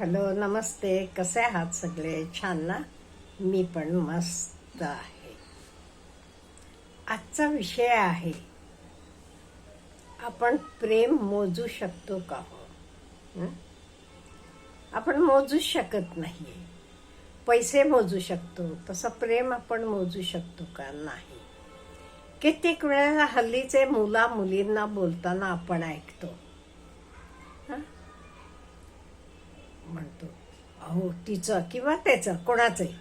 Hello नमस्ते. कसे आहात सगळे? छान ना? मी पण मस्त आहे. आजचा विषय आहे आपण प्रेम मोजू शकतो का हो? आपण मोजू शकत नाही पैसे मोजू शकतो तसं प्रेम आपण मोजू शकतो का नाही? कित्येक वेळेला हल्लीचे मुला मुलींना बोलताना आपण ऐकतो हं? म्हणतो अहो तिचं किंवा त्याचं कोणाचंही.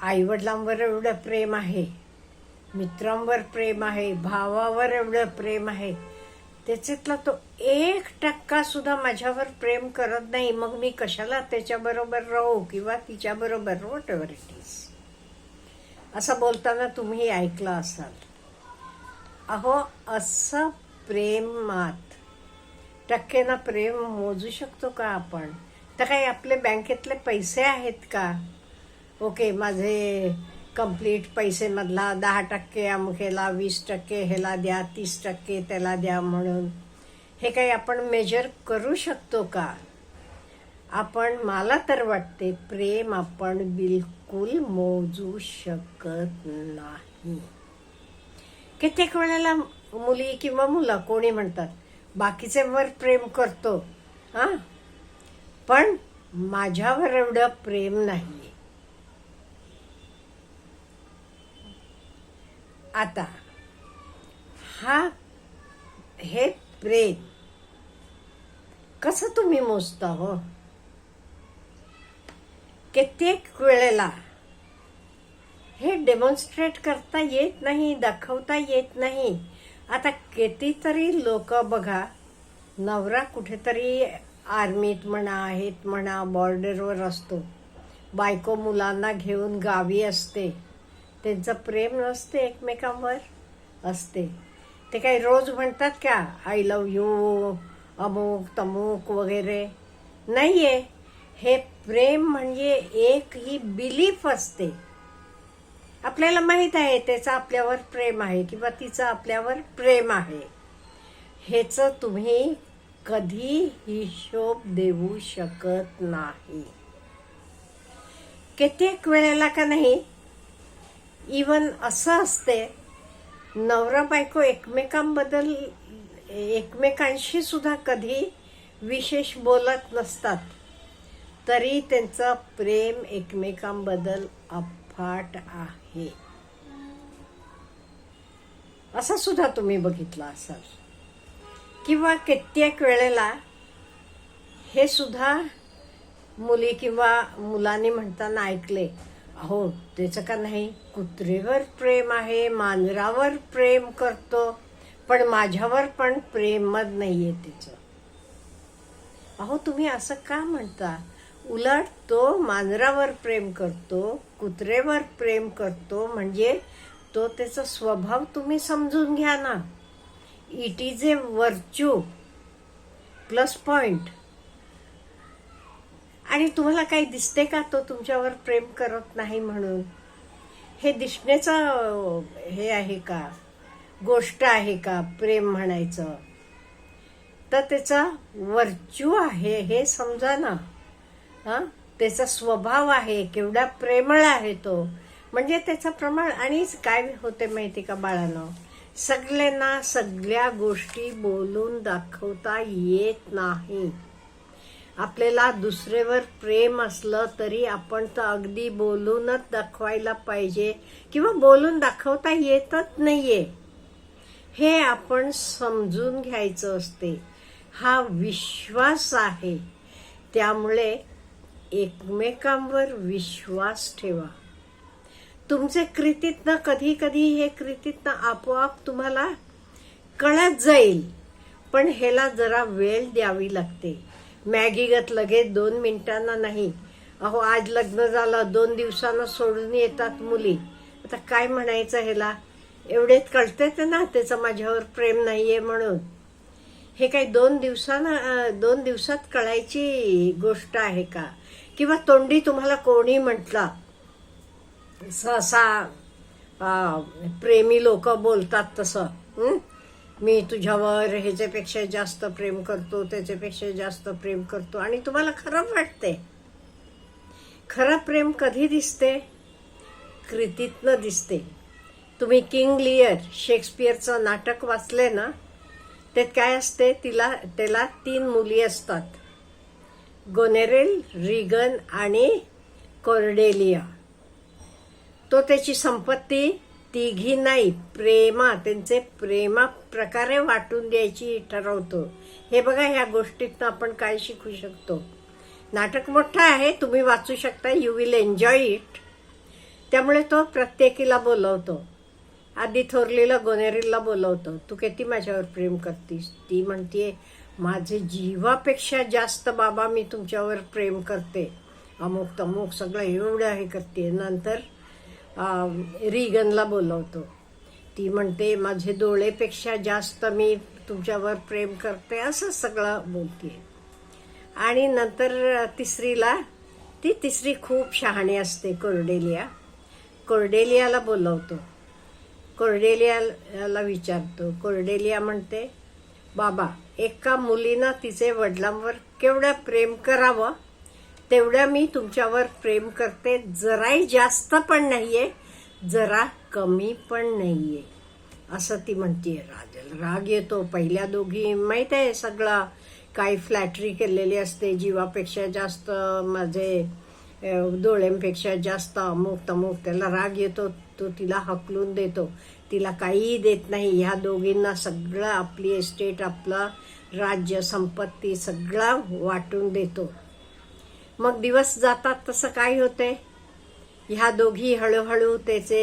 आईवडिलांवर एवढं प्रेम आहे मित्रांवर प्रेम आहे भावावर एवढं प्रेम आहे त्याच्यातला तो एक टक्का सुद्धा माझ्यावर प्रेम करत नाही मग मी कशाला त्याच्याबरोबर राहू किंवा तिच्याबरोबर वॉट एव्हर इट इज असं बोलताना तुम्ही ऐकलं असाल. अहो असं प्रेमात टक्केना प्रेम मोजू शकतो का आपण? तर काही आपले बँकेतले पैसे आहेत का? ओके माझे कंप्लीट पैसे मधला दहा टक्के अमुकेला वीस टक्के ह्याला द्या तीस टक्के त्याला द्या म्हणून. हे काही आपण मेजर करू शकतो का? आपण मला तर वाटते प्रेम आपण बिलकुल मोजू शकत नाही. कित्येक वेळेला मुली किंवा मुलं कोणी म्हणतात बाकीचे वर प्रेम करतो हां? पण माझ्यावर एवढं प्रेम नाही आता हा हे प्रेम कसं तुम्ही मोजता हो? कित्येक वेळेला हे डेमॉन्स्ट्रेट करता येत नाही दाखवता येत नाही. आता कितीतरी लोक बघा नवरा कुठेतरी आर्मीत म्हणा आहेत म्हणा बॉर्डरवर असतो. बायको मुलांना घेऊन गावी असते. त्यांचं प्रेम नसते एकमेकांवर? असते. ते काही रोज म्हणतात का आय लव यू अमुक तमुक वगैरे. नाही आहे हे प्रेम म्हणजे एक ही बिलीफ असते. आपल्याला माहीत आहे त्याचं आपल्यावर प्रेम आहे किंवा तिचं आपल्यावर प्रेम आहे. ह्याचं तुम्ही कधी हिशोब देऊ शकत नाही. कित्येक वेळेला का नाही इवन असं असते नवरा बायको एकमेकांबद्दल एकमेकांशी सुद्धा कधी विशेष बोलत नसतात तरी त्यांचं प्रेम एकमेकांबद्दल अफाट आहे. असं सुद्धा तुम्ही बघितलं असाल. किंवा कित्येक वेळेला हे सुद्धा मुली किंवा मुलांनी म्हणताना ऐकले अहो त्याचं का नाही कुत्रेवर प्रेम आहे मांजरावर प्रेम करतो पण माझ्यावर पण प्रेमच नाहीये त्याचं अहो तुम्ही असं का म्हणता? उलट तो मांजरावर प्रेम करतो कुत्रेवर प्रेम करतो म्हणजे तो त्याचा स्वभाव तुम्ही समजून घ्या ना. It is a virtue plus point आणि तुम्हाला काही दिसते का तो तुमच्यावर प्रेम करत नाही म्हणून? हे दिसण्याचं हे आहे का? गोष्ट आहे का? प्रेम म्हणायचं. तर त्याचा वर्च्यू आहे हे समजा ना. हा? त्याचा स्वभाव आहे केवढा प्रेमळ आहे तो. म्हणजे त्याचं प्रमाण आणि काय होते माहिती का बाळानं? सगळ्यांना सगळ्या गोष्टी बोलून दाखवता येत नाही. आपल्याला दुसरेवर प्रेम असलं तरी आपण तर अगदी बोलूनच दाखवायला पाहिजे किंवा बोलून दाखवता येतच नाहीये. हे आपण समजून घ्यायचं असते. हा विश्वास आहे. त्यामुळे एकमेकांवर विश्वास ठेवा. तुमचे कृतीतनं कधी कधी हे कृतीतनं आपोआप तुम्हाला कळत जाईल. पण ह्याला जरा वेळ द्यावी लागते. मॅगीगत लगेच दोन मिनिटांना नाही. अहो आज लग्न झालं दोन दिवसानं सोडून येतात मुली. आता काय म्हणायचं ह्याला? एवढेच कळते ते ना त्याचं माझ्यावर प्रेम नाही आहे म्हणून. हे काही दोन दिवसानं दोन दिवसात कळायची गोष्ट आहे का? किंवा तोंडी तुम्हाला कोणी म्हटलं? सहसा प्रेमी लोक बोलतात तसं. मी तुझ्यावर ह्याच्यापेक्षा जास्त प्रेम करतो त्याच्यापेक्षा जास्त प्रेम करतो. आणि तुम्हाला खरं वाटते खरं प्रेम कधी दिसते? कृतीतनं दिसते. तुम्ही किंग लिअर शेक्सपियरचं नाटक वाचले ना? त्यात काय असते? तिला त्याला तीन मुली असतात. गोनेरेल रिगन आणि कोर्डेलिया. तो त्याची संपत्ती तिघी नाही प्रेमा त्यांचे प्रेमा प्रकारे वाटून द्यायची ठरवतो. हे बघा ह्या गोष्टीतनं आपण काय शिकू शकतो. नाटक मोठं आहे तुम्ही वाचू शकता यू विल एन्जॉय इट त्यामुळे तो प्रत्येकीला बोलवतो. आधी थोरलीला गोनेरीला बोलवतो तू किती माझ्यावर प्रेम करतीस? ती म्हणतीये माझे जीवापेक्षा जास्त बाबा मी तुमच्यावर प्रेम करते. अमुक तमुक सगळं एवढं हे करते नंतर रिगनला बोलवतो. ती म्हणते माझे डोळेपेक्षा जास्त मी तुमच्यावर प्रेम करते असं सगळं बोलते आणि नंतर तिसरीला ती तिसरी खूप शहाणी असते कोर्डेलिया. कोर्डेलियाला बोलवतो. कोर्डेलियाला विचारतो. कोर्डेलिया म्हणते बाबा एका मुलीनं तिचे वडिलांवर केवढं प्रेम करावं तेवढ्या मी तुमच्यावर प्रेम करते. जराही जास्त पण नाही आहे जरा कमी पण नाही आहे असं ती म्हणते राग राग येतो. पहिल्या दोघी माहीत आहे सगळा. काही फ्लॅटरी केलेली असते. जीवापेक्षा जास्त माझे डोळ्यांपेक्षा जास्त अमुक तमुक त्याला राग येतो. तो तिला हकलून देतो. तिला काहीही देत नाही. ह्या दोघींना सगळं आपली एस्टेट आपलं राज्य संपत्ती सगळा वाटून देतो. मग दिवस जातात तसं काय होते ह्या दोघी हळूहळू त्याचे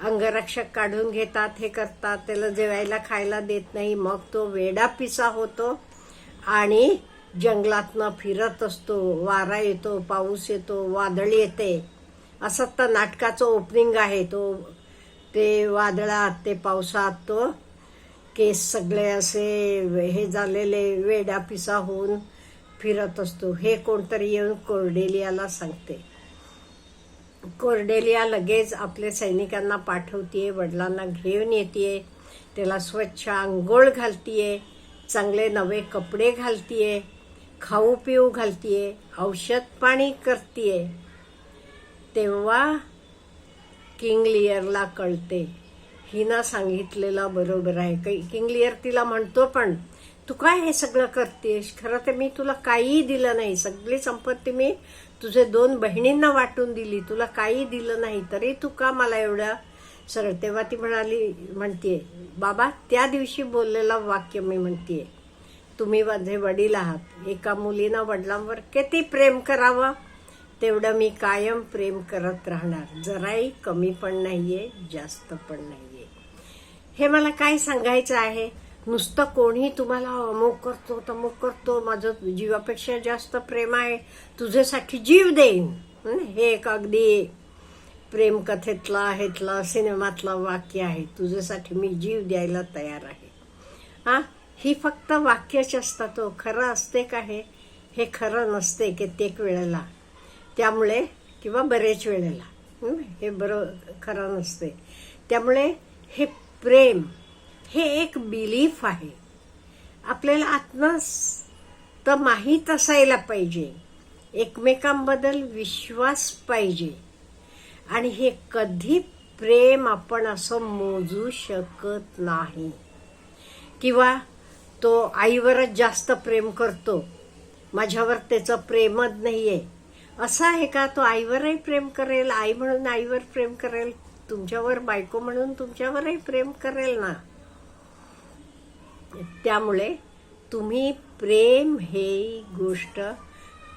अंगरक्षक काढून घेतात हे करतात त्याला जेवायला खायला देत नाही. मग तो वेडा पिसा होतो आणि जंगलातनं फिरत असतो. वारा येतो पाऊस येतो वादळ येते. असं तर नाटकाचं ओपनिंग आहे. तो ते वादळात ते पावसात तो केस सगळे असे हे झालेले वेडा पिसा होऊन फिरत असतो. हे कोणतरी येऊन कोर्डेलियाला सांगते. कोर्डेलिया लगेच आपल्या सैनिकांना पाठवतीये वडिलांना घेऊन येते त्याला स्वच्छ आंघोळ घालतीये चांगले नवे कपडे घालतीये खाऊ पिऊ घालतीये औषध पाणी करतीये. तेव्हा किंग लिअरला कळते. हिनं सांगितलेलं बरोबर आहे. काही किंग लिअर तिला म्हणतो पण तू काय हे सगळं करतेस? खरं तर मी तुला काहीही दिलं नाही. सगळी संपत्ती मी तुझे दोन बहिणींना वाटून दिली. तुला काही दिलं नाही. तरी तू का मला एवढं सरळ? तेव्हा ती म्हणाली म्हणतीये बाबा त्या दिवशी बोललेलं वाक्य मी म्हणतीये तुम्ही माझे वडील आहात. एका मुलीनं वडिलांवर किती प्रेम करावं? तेवढं मी कायम प्रेम करत राहणार. जराही कमी पण नाहीये जास्त पण नाहीये. हे मला काय सांगायचं आहे? नुसतं कोणी तुम्हाला अमुक करतो तमुक करतो माझं जीवापेक्षा जास्त प्रेम आहे तुझ्यासाठी जीव देईन. हे? एक अगदी प्रेम कथेतला हेतला सिनेमातलं वाक्य आहे. तुझ्यासाठी मी जीव द्यायला तयार आहे. हा? ही फक्त वाक्यच असतात तो खरं असते का हे? हे खरं नसते कित्येक वेळेला. त्यामुळे किंवा बरेच वेळेला. हे बरं खरं नसते. त्यामुळे हे प्रेम हे एक बिलीफ आहे. आपल्याला आत्म तर माहीत असायला पाहिजे. एकमेकांबद्दल विश्वास पाहिजे. आणि हे कधी प्रेम आपण असं मोजू शकत नाही. किंवा तो आईवरच जास्त प्रेम करतो. माझ्यावर त्याचं प्रेमच नाही आहे असं आहे का तो आईवरही प्रेम करेल आई म्हणून आईवर प्रेम करेल तुमच्यावर बायको म्हणून तुमच्यावरही प्रेम करेल ना? त्यामुळे तुम्ही प्रेम हे गोष्ट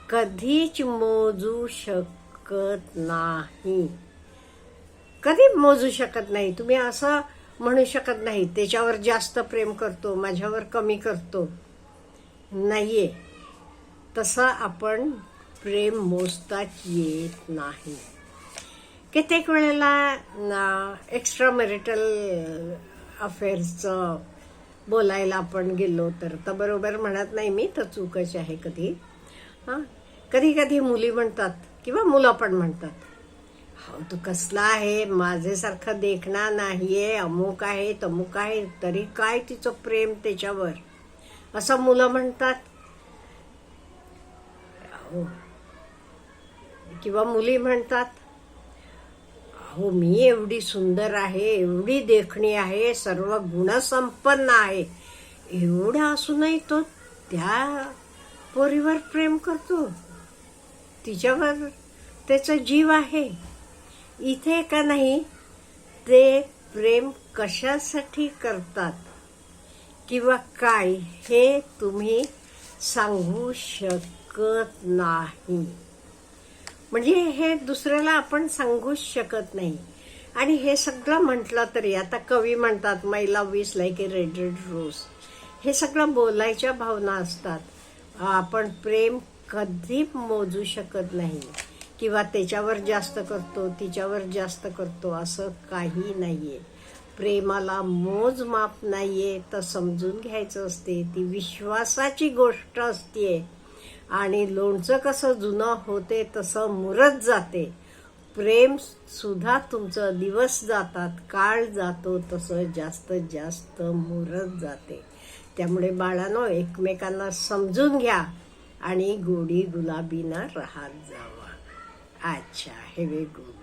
कधीच मोजू शकत नाही. कधी मोजू शकत नाही? तुम्ही असं म्हणू शकत नाही त्याच्यावर जास्त प्रेम करतो माझ्यावर कमी करतो. नाहीये. तसं आपण प्रेम मोजताच येत नाही. कित्येक वेळेला एक्स्ट्रा मॅरिटल अफेअर्सचं बोलायला आपण गेलो तर. तर बरोबर म्हणत नाही मी तर चूकच आहे कधी. हां? कधी कधी मुली म्हणतात किंवा मुलं पण म्हणतात हो तू कसला आहे? माझ्यासारखं देखणा नाहीये. अमुक आहे तमुक आहे. तरी काय तिचं प्रेम त्याच्यावर? असं मुलं म्हणतात. किंवा मुली म्हणतात हो मी एवढी सुंदर आहे एवढी देखणी आहे सर्व गुणसंपन्न आहे. एवढा असूनही तो त्या पोरीवर प्रेम करतो. तिच्यावर त्याचा जीव आहे. इथे का नाही ते प्रेम कशासाठी करतात? किंवा काय हे तुम्ही सांगू शकत नाही. म्हणजे हे दुसऱ्याला आपण सांगूच शकत नाही. आणि हे सगळं म्हटलं तरी आता कवी म्हणतात my love is like a red red rose हे सगळं बोलायच्या भावना असतात. आपण प्रेम कधी मोजू शकत नाही. किंवा त्याच्यावर जास्त करतो तिच्यावर जास्त करतो असं काही नाहीये. प्रेमाला मोजमाप नाहीये. तर समजून घ्यायचं असते ती विश्वासाची गोष्ट असते आणि लोणचं कसं जुनं होते तसं मुरत जाते. प्रेम सुद्धा तुमचं दिवस जातात काळ जातो तसं जास्त जास्त मुरत जाते. त्यामुळे बाळानो एकमेकांना समजून घ्या आणि गोडी गुलाबीनं राहत जावा. अच्छा हे ए गुड